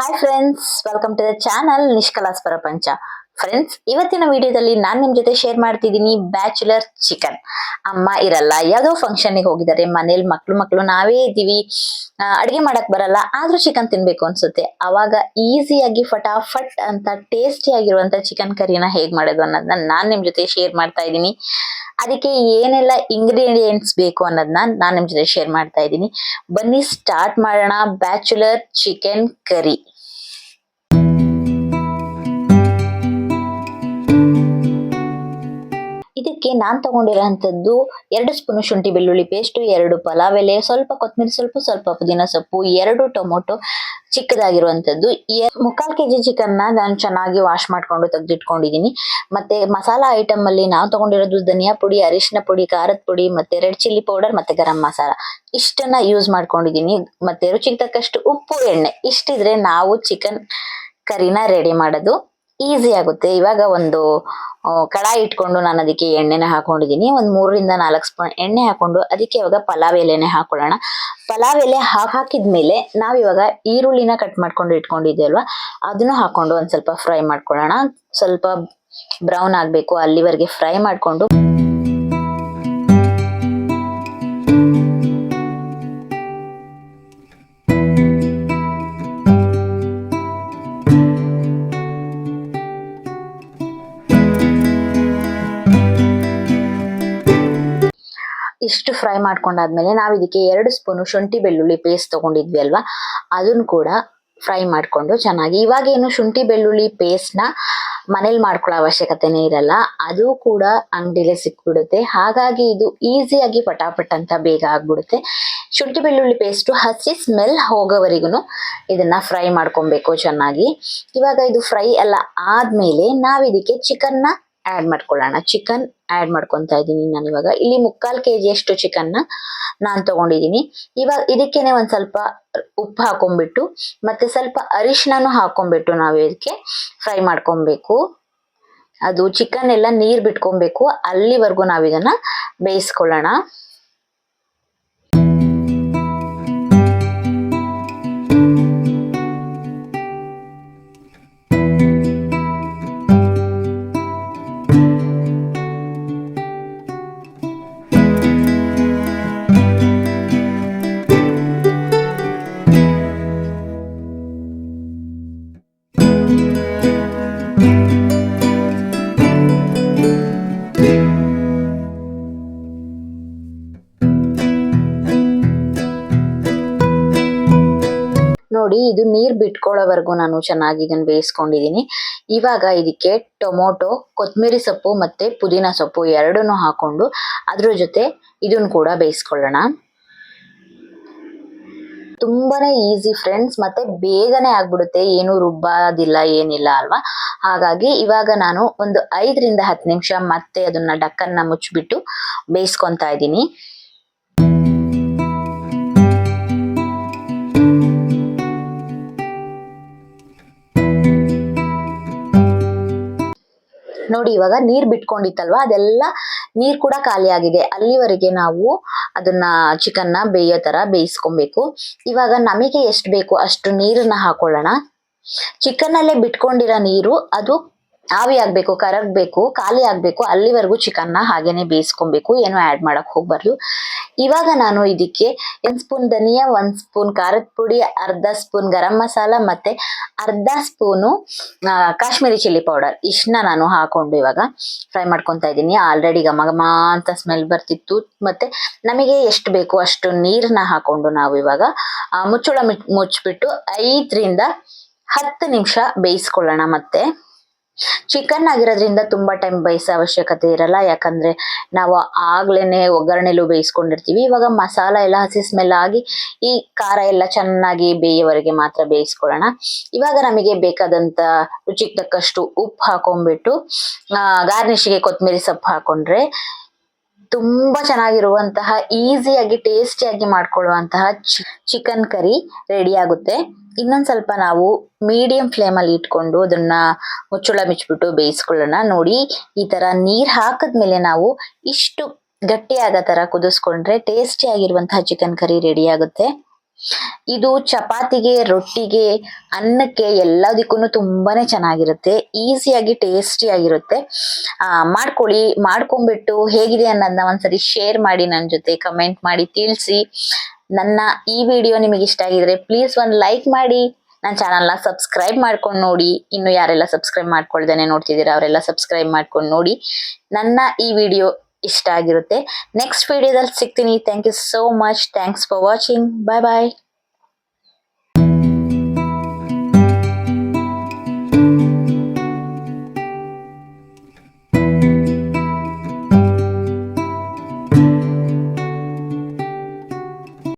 Hi friends welcome to the channel ನಿಷ್ಕಲಾಸ್ ಪ್ರಪಂಚ friends ಇವತ್ತಿನ ವಿಡಿಯೋದಲ್ಲಿ ನಾನು ನಿಮ್ ಜೊತೆ ಶೇರ್ ಮಾಡ್ತಿದ್ದೀನಿ ಬ್ಯಾಚುಲರ್ ಚಿಕನ್ ಅಮ್ಮ ಇರಲ್ಲ, ಯಾವುದೋ ಫಂಕ್ಷನ್ಗೆ ಹೋಗಿದ್ದಾರೆ, ಮನೇಲಿ ಮಕ್ಳು ಮಕ್ಕಳು ನಾವೇ ಇದ್ದೀವಿ. ಅಡುಗೆ ಮಾಡಕ್ ಬರಲ್ಲ, ಆದ್ರೂ ಚಿಕನ್ ತಿನ್ಬೇಕು ಅನ್ಸುತ್ತೆ. ಅವಾಗ ಈಸಿಯಾಗಿ ಫಟಾಫಟ್ ಅಂತ ಟೇಸ್ಟಿ ಆಗಿರುವಂತ ಚಿಕನ್ ಕರಿನ ಹೇಗ್ ಮಾಡೋದು ಅನ್ನೋದನ್ನ ನಾನ್ ನಿಮ್ ಜೊತೆ ಶೇರ್ ಮಾಡ್ತಾ ಇದ್ದೀನಿ. ಅದಕ್ಕೆ ಏನೆಲ್ಲ ಇಂಗ್ರೀಡಿಯೆಂಟ್ಸ್ ಬೇಕು ಅನ್ನೋದನ್ನ ನಾನು ನಿಮ್ ಜೊತೆ ಶೇರ್ ಮಾಡ್ತಾ ಇದ್ದೀನಿ. ಬನ್ನಿ ಸ್ಟಾರ್ಟ್ ಮಾಡೋಣ. ಬ್ಯಾಚುಲರ್ ಚಿಕನ್ ಕರಿ ಇದಕ್ಕೆ ನಾನು ತಗೊಂಡಿರೋಂಥದ್ದು ಎರಡು ಸ್ಪೂನ್ ಶುಂಠಿ ಬೆಳ್ಳುಳ್ಳಿ ಪೇಸ್ಟ್ ಎರಡು ಪಲಾವ್ ಎಲೆ ಸ್ವಲ್ಪ ಕೊತ್ತಂಬರಿ ಸ್ವಲ್ಪ ಸ್ವಲ್ಪ ಪುದೀನ ಸೊಪ್ಪು, ಎರಡು ಟೊಮೊಟೊ ಚಿಕ್ಕದಾಗಿರುವಂಥದ್ದು. ಮುಕ್ಕಾಲ್ ಕೆಜಿ ಚಿಕನ್ನ ನಾನು ಚೆನ್ನಾಗಿ ವಾಶ್ ಮಾಡ್ಕೊಂಡು ತೆಗೆದಿಟ್ಕೊಂಡಿದ್ದೀನಿ ಮತ್ತೆ ಮಸಾಲಾ ಐಟಮಲ್ಲಿ ನಾವು ತಗೊಂಡಿರೋದು ಧನಿಯಾ ಪುಡಿ, ಅರಿಶಿನ ಪುಡಿ, ಖಾರದ ಪುಡಿ, ಮತ್ತೆ ರೆಡ್ ಚಿಲ್ಲಿ ಪೌಡರ್ ಮತ್ತೆ ಗರಂ ಮಸಾಲ. ಇಷ್ಟನ್ನ ಯೂಸ್ ಮಾಡ್ಕೊಂಡಿದ್ದೀನಿ ಮತ್ತೆ ರುಚಿಗೆ ತಕ್ಕಷ್ಟು ಉಪ್ಪು, ಎಣ್ಣೆ. ಇಷ್ಟಿದ್ರೆ ನಾವು ಚಿಕನ್ ಕರಿನ ರೆಡಿ ಮಾಡೋದು. ಈಸಿ ಆಗುತ್ತೆ. ಇವಾಗ ಒಂದು ಕಡಾಯಿ ಇಟ್ಕೊಂಡು ನಾನು ಅದಕ್ಕೆ ಎಣ್ಣೆನ ಹಾಕೊಂಡಿದ್ದೀನಿ ಒಂದು ಮೂರರಿಂದ ನಾಲ್ಕು ಸ್ಪೂನ್ ಎಣ್ಣೆ ಹಾಕೊಂಡು ಅದಕ್ಕೆ ಇವಾಗ ಪಲಾವ್ ಎಲೆನೆ ಹಾಕೊಳ್ಳೋಣ. ಪಲಾವ್ ಎಲೆ ಹಾಕಿದ ಹಾಕಿದ್ಮೇಲೆ ನಾವ್ ಇವಾಗ ಈರುಳ್ಳಿನ ಕಟ್ ಮಾಡ್ಕೊಂಡು ಇಟ್ಕೊಂಡಿದ್ದೆ ಅಲ್ವಾ? ಅದನ್ನು ಹಾಕೊಂಡು ಒಂದು ಸ್ವಲ್ಪ ಫ್ರೈ ಮಾಡ್ಕೊಳ್ಳೋಣ. ಸ್ವಲ್ಪ ಬ್ರೌನ್ ಆಗಬೇಕು, ಅಲ್ಲಿವರೆಗೆ ಫ್ರೈ ಮಾಡ್ಕೊಂಡು ಇಷ್ಟು ಫ್ರೈ ಮಾಡ್ಕೊಂಡಾದ್ಮೇಲೆ ನಾವು ಇದಕ್ಕೆ ಎರಡು ಸ್ಪೂನು ಶುಂಠಿ ಬೆಳ್ಳುಳ್ಳಿ ಪೇಸ್ಟ್ ತಗೊಂಡಿದ್ವಿ ಅಲ್ವಾ? ಅದನ್ನು ಕೂಡ ಫ್ರೈ ಮಾಡಿಕೊಂಡು ಚೆನ್ನಾಗಿ. ಇವಾಗೇನು ಶುಂಠಿ ಬೆಳ್ಳುಳ್ಳಿ ಪೇಸ್ಟ್ನ ಮನೇಲಿ ಮಾಡ್ಕೊಳ್ಳೋ ಅವಶ್ಯಕತೆನೇ ಇರಲ್ಲ. ಅದು ಕೂಡ ಅಂಗಡಿಲೇ ಸಿಕ್ಬಿಡುತ್ತೆ. ಹಾಗಾಗಿ ಇದು ಈಸಿಯಾಗಿ ಪಟಾಪಟ್ ಅಂತ ಬೇಗ ಆಗ್ಬಿಡುತ್ತೆ. ಶುಂಠಿ ಬೆಳ್ಳುಳ್ಳಿ ಪೇಸ್ಟು ಹಸಿ ಸ್ಮೆಲ್ ಹೋಗೋವರೆಗೂ ಇದನ್ನು ಫ್ರೈ ಮಾಡ್ಕೊಬೇಕು ಚೆನ್ನಾಗಿ. ಇವಾಗ ಇದು ಫ್ರೈ ಎಲ್ಲ ಆದಮೇಲೆ ನಾವು ಇದಕ್ಕೆ ಚಿಕನ್ನ ಆ್ಯಡ್ ಮಾಡ್ಕೊಳ್ಳೋಣ. ಚಿಕನ್ ಆಡ್ ಮಾಡ್ಕೊತಾ ಇದ್ದೀನಿ ನಾನು ಇವಾಗ. ಇಲ್ಲಿ ಮುಕ್ಕಾಲು ಕೆ ಜಿಯಷ್ಟು ಚಿಕನ್ ನಾನು ತೊಗೊಂಡಿದ್ದೀನಿ ಇವಾಗ ಇದಕ್ಕೇನೆ ಒಂದು ಸ್ವಲ್ಪ ಉಪ್ಪು ಹಾಕೊಂಡ್ಬಿಟ್ಟು, ಮತ್ತೆ ಸ್ವಲ್ಪ ಅರಿಶಿನೂ ಹಾಕೊಂಡ್ಬಿಟ್ಟು ನಾವು ಇದಕ್ಕೆ ಫ್ರೈ ಮಾಡ್ಕೊಬೇಕು ಅದು ಚಿಕನ್ ಎಲ್ಲ ನೀರು ಬಿಟ್ಕೊಬೇಕು ಅಲ್ಲಿವರೆಗೂ ನಾವು ಇದನ್ನು ಬೇಯಿಸ್ಕೊಳ್ಳೋಣ. ನೋಡಿ ಇದು ನೀರ್ ಬಿಟ್ಕೊಳ್ಳೋವರೆಗೂ ನಾನು ಚೆನ್ನಾಗಿ ಇದನ್ನ ಬೇಯಿಸ್ಕೊಂಡಿದೀನಿ. ಇವಾಗ ಇದಕ್ಕೆ ಟೊಮೊಟೊ ಕೊತ್ತಂಬರಿ ಸೊಪ್ಪು ಮತ್ತೆ ಪುದೀನ ಸೊಪ್ಪು ಎರಡನ್ನೂ ಹಾಕೊಂಡು ಅದ್ರ ಜೊತೆ ಇದನ್ನ ಕೂಡ ಬೇಯಿಸ್ಕೊಳ್ಳೋಣ. ತುಂಬಾನೇ ಈಸಿ ಫ್ರೆಂಡ್ಸ್, ಮತ್ತೆ ಬೇಗನೆ ಆಗ್ಬಿಡುತ್ತೆ. ಏನು ರುಬ್ಬಾದಿಲ್ಲ, ಏನಿಲ್ಲ ಅಲ್ವಾ? ಹಾಗಾಗಿ ಇವಾಗ ನಾನು ಒಂದು ಐದರಿಂದ ಹತ್ತು ನಿಮಿಷ ಮತ್ತೆ ಅದನ್ನ ಡಕ್ಕನ್ನ ಮುಚ್ಚಿಬಿಟ್ಟು ಬೇಯಿಸ್ಕೊತಾ ಇದ್ದೀನಿ. ನೋಡಿ ಇವಾಗ ನೀರ್ ಬಿಟ್ಕೊಂಡಿತ್ತಲ್ವಾ? ಅದೆಲ್ಲ ನೀರ್ ಕೂಡ ಖಾಲಿ ಆಗಿದೆ. ಅಲ್ಲಿವರೆಗೆ ನಾವು ಅದನ್ನ ಚಿಕನ್ನ ಬೇಯೋ ತರ ಬೇಯಿಸ್ಕೊಬೇಕು. ಇವಾಗ ನಮಗೆ ಎಷ್ಟು ಬೇಕು? ಅಷ್ಟು ನೀರನ್ನ ಹಾಕೊಳ್ಳೋಣ. ಚಿಕನ್ ಅಲ್ಲೇ ಬಿಟ್ಕೊಂಡಿರೋ ನೀರು ಅದು ಆವಿ ಆಗ್ಬೇಕು, ಕರಗ್ಬೇಕು, ಖಾಲಿ ಆಗ್ಬೇಕು, ಅಲ್ಲಿವರೆಗೂ ಚಿಕನ್ನ ಹಾಗೇನೆ ಬೇಯಿಸ್ಕೊಬೇಕು. ಏನು ಆಡ್ ಮಾಡಕ್ ಹೋಗ್ಬಾರ್ದು. ಇವಾಗ ನಾನು ಇದಕ್ಕೆ ಒಂದ್ ಸ್ಪೂನ್ ಧನಿಯಾ, ಒಂದು ಸ್ಪೂನ್ ಖಾರದ ಪುಡಿ, ಅರ್ಧ ಸ್ಪೂನ್ ಗರಂ ಮಸಾಲ ಮತ್ತೆ ಅರ್ಧ ಸ್ಪೂನು ಕಾಶ್ಮೀರಿ ಚಿಲ್ಲಿ ಪೌಡರ್. ಇಷ್ಟನ್ನ ನಾನು ಹಾಕೊಂಡು ಇವಾಗ ಫ್ರೈ ಮಾಡ್ಕೊತಾ ಇದ್ದೀನಿ. ಆಲ್ರೆಡಿ ಘಮ ಘಮ ಅಂತ ಸ್ಮೆಲ್ ಬರ್ತಿತ್ತು. ಮತ್ತೆ ನಮಗೆ ಎಷ್ಟು ಬೇಕು ಅಷ್ಟು ನೀರನ್ನ ಹಾಕೊಂಡು ನಾವು ಇವಾಗ ಮುಚ್ಚಳ ಮುಚ್ಚಿಬಿಟ್ಟು ಐದರಿಂದ ಹತ್ತು ನಿಮಿಷ ಬೇಯಿಸ್ಕೊಳ್ಳೋಣ ಮತ್ತೆ. ಚಿಕನ್ ಆಗಿರೋದ್ರಿಂದ ತುಂಬಾ ಟೈಮ್ ಬೇಯಿಸೋ ಅವಶ್ಯಕತೆ ಇರಲ್ಲ. ಯಾಕಂದ್ರೆ ನಾವು ಆಗ್ಲೇನೆ ಒಗ್ಗರಣೆಲು ಬೇಯಿಸ್ಕೊಂಡಿರ್ತೀವಿ. ಇವಾಗ ಮಸಾಲ ಎಲ್ಲ ಹಸಿ ಸ್ಮೆಲ್ ಆಗಿ ಈ ಖಾರ ಎಲ್ಲ ಚೆನ್ನಾಗಿ ಬೇಯೋವರೆಗೆ ಮಾತ್ರ ಬೇಯಿಸ್ಕೊಳ್ಳೋಣ. ಇವಾಗ ನಮಗೆ ಬೇಕಾದಂತ ರುಚಿಗೆ ತಕ್ಕಷ್ಟು ಉಪ್ಪು ಹಾಕೊಂಡ್ಬಿಟ್ಟು ಗಾರ್ನಿಶ್ಗೆ ಕೊತ್ತಂಬರಿ ಸೊಪ್ಪು ಹಾಕೊಂಡ್ರೆ ತುಂಬಾ ಚೆನ್ನಾಗಿರುವಂತಹ ಈಸಿಯಾಗಿ ಟೇಸ್ಟಿಯಾಗಿ ಮಾಡ್ಕೊಳ್ಳುವಂತಹ ಚಿಕನ್ ಕರಿ ರೆಡಿ ಆಗುತ್ತೆ. ಇನ್ನೊಂದ್ ಸ್ವಲ್ಪ ನಾವು ಮೀಡಿಯಂ ಫ್ಲೇಮ್ ಅಲ್ಲಿ ಇಟ್ಕೊಂಡು ಅದನ್ನ ಮುಚ್ಚಳ ಮಿಚ್ಬಿಟ್ಟು ಬೇಯಿಸ್ಕೊಳ್ಳೋಣ. ನೋಡಿ, ಈ ತರ ನೀರ್ ಹಾಕದ್ಮೇಲೆ ನಾವು ಇಷ್ಟು ಗಟ್ಟಿಯಾದ ತರ ಕುದಿಸ್ಕೊಂಡ್ರೆ ಟೇಸ್ಟಿ ಆಗಿರುವಂತಹ ಚಿಕನ್ ಕರಿ ರೆಡಿ ಆಗುತ್ತೆ. ಇದು ಚಪಾತಿಗೆ ರೊಟ್ಟಿಗೆ ಅನ್ನಕ್ಕೆ ಎಲ್ಲದಕ್ಕೂ ತುಂಬಾನೇ ಚೆನ್ನಾಗಿರುತ್ತೆ. ಈಸಿಯಾಗಿ ಟೇಸ್ಟಿ ಆಗಿರುತ್ತೆ. ಆ, ಮಾಡ್ಕೊಳ್ಳಿ ಮಾಡ್ಕೊಂಡ್ಬಿಟ್ಟು ಹೇಗಿದೆ ಅನ್ನೋದನ್ನ ಒಂದ್ಸರಿ ಶೇರ್ ಮಾಡಿ ನನ್ನ ಜೊತೆ ಕಮೆಂಟ್ ಮಾಡಿ ತಿಳಿಸಿ. ನನ್ನ ಈ ವಿಡಿಯೋ ನಿಮಗೆ ಇಷ್ಟ ಆಗಿದ್ರೆ ಪ್ಲೀಸ್ ಒಂದು ಲೈಕ್ ಮಾಡಿ. ನನ್ನ ಚಾನಲ್ನ ಸಬ್ಸ್ಕ್ರೈಬ್ ಮಾಡ್ಕೊಂಡು ನೋಡಿ. ಇನ್ನು ಯಾರೆಲ್ಲ ಸಬ್ಸ್ಕ್ರೈಬ್ ಮಾಡ್ಕೊಳ್ದೇನೆ ನೋಡ್ತಿದ್ದೀರಾ ಅವರೆಲ್ಲ ಸಬ್ಸ್ಕ್ರೈಬ್ ಮಾಡ್ಕೊಂಡು ನೋಡಿ. ನನ್ನ ಈ ವಿಡಿಯೋ ಇಷ್ಟ ಆಗಿರುತ್ತೆ. ನೆಕ್ಸ್ಟ್ ವಿಡಿಯೋದಲ್ಲಿ ಸಿಗ್ತೀನಿ. Thank you so much thanks for watching bye bye